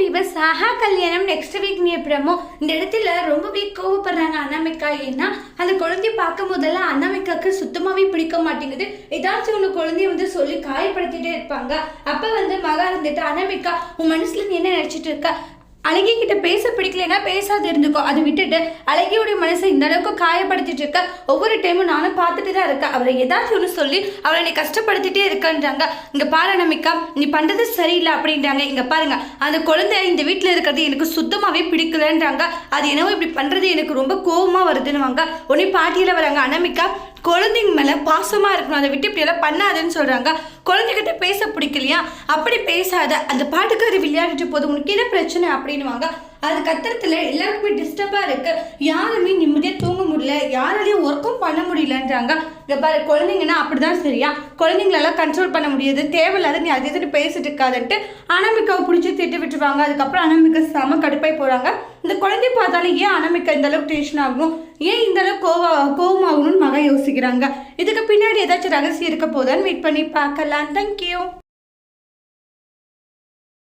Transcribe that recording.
பீவஸ் ஆஹா கல்யாணம் next week நீ எப்படமோ இந்த இடத்துல ரொம்பவே கோவப்படுறாங்க அனாமிகா. ஏன்னா அந்த குழந்தைய பார்க்கும் போதெல்லாம் அனாமிகாக்கு சுத்தமாவே பிடிக்க மாட்டேங்குது. ஏதாச்சும் ஒன்று குழந்தைய வந்து சொல்லி காயப்படுத்திட்டே இருப்பாங்க. அப்ப வந்து மகா இருந்துட்டு அனாமிகா உன் மனசுல நீ என்ன நினைச்சிட்டு இருக்க? அழகி கிட்ட பேச பிடிக்கலன்னா பேசாது இருந்துக்கோ. அதை விட்டுட்டு அழகியோடைய மனசை இந்த அளவுக்கு காயப்படுத்திட்டு இருக்க. ஒவ்வொரு டைமும் நானும் பார்த்துட்டு தான் இருக்கேன். அவரை ஏதாச்சும் ஒன்று சொல்லி அவளை நீ கஷ்டப்படுத்திட்டே இருக்கன்றாங்க. இங்க பாரு நமிக்கா நீ பண்றது சரியில்லை அப்படின்றாங்க. இங்க பாருங்க அந்த குழந்தை இந்த வீட்டில் இருக்கிறது எனக்கு சுத்தமாவே பிடிக்கலன்றாங்க. அது என்னவோ இப்படி பண்றது எனக்கு ரொம்ப கோவமா வருதுன்னுவாங்க. உடனே பாட்டியில் வராங்க அனமிக்கா குழந்தைங்க மேல பாசமா இருக்கணும். அதை விட்டு இப்படியெல்லாம் பண்ணாதுன்னு சொல்றாங்க. குழந்தைகிட்ட பேச பிடிக்கலையா? அப்படி பேசாத. அந்த பாட்டுக்காரி விளையாடிட்டு போதும் உனக்கு என்ன பிரச்சனை அப்படின்னுவாங்க. அது கத்துறதுல எல்லாருக்குமே டிஸ்டர்பா இருக்கு. யாருமே நிம்மதியா தூங்க முடியல. யாராலையும் ஒர்க்கும் பண்ண முடியலன்றாங்க. இங்க பாரு குழந்தைங்கன்னா அப்படிதான் சரியா? குழந்தைங்களெல்லாம் கண்ட்ரோல் பண்ண முடியாது தேவையில்லாத நீ அது எதுன்னு பேசிட்டு இருக்காதுன்ட்டு அனாமிக்காவை பிடிச்சி திட்டு விட்டுருவாங்க. அதுக்கப்புறம் அனாமிக்கா செம கடுப்பாய் போகிறாங்க இந்த குழந்தை பார்த்தாலும் ஏன் அனாமிக்கா இந்த அளவுக்கு டென்ஷன் ஆகணும்? ஏன் இந்த அளவுக்கு கோவா கோவமாகணும்னு மகன் யோசிக்கிறாங்க. இதுக்கு பின்னாடி ஏதாச்சும் ரகசியம் இருக்க போதான்னு வெயிட் பண்ணி பார்க்கலாம். தேங்க்யூ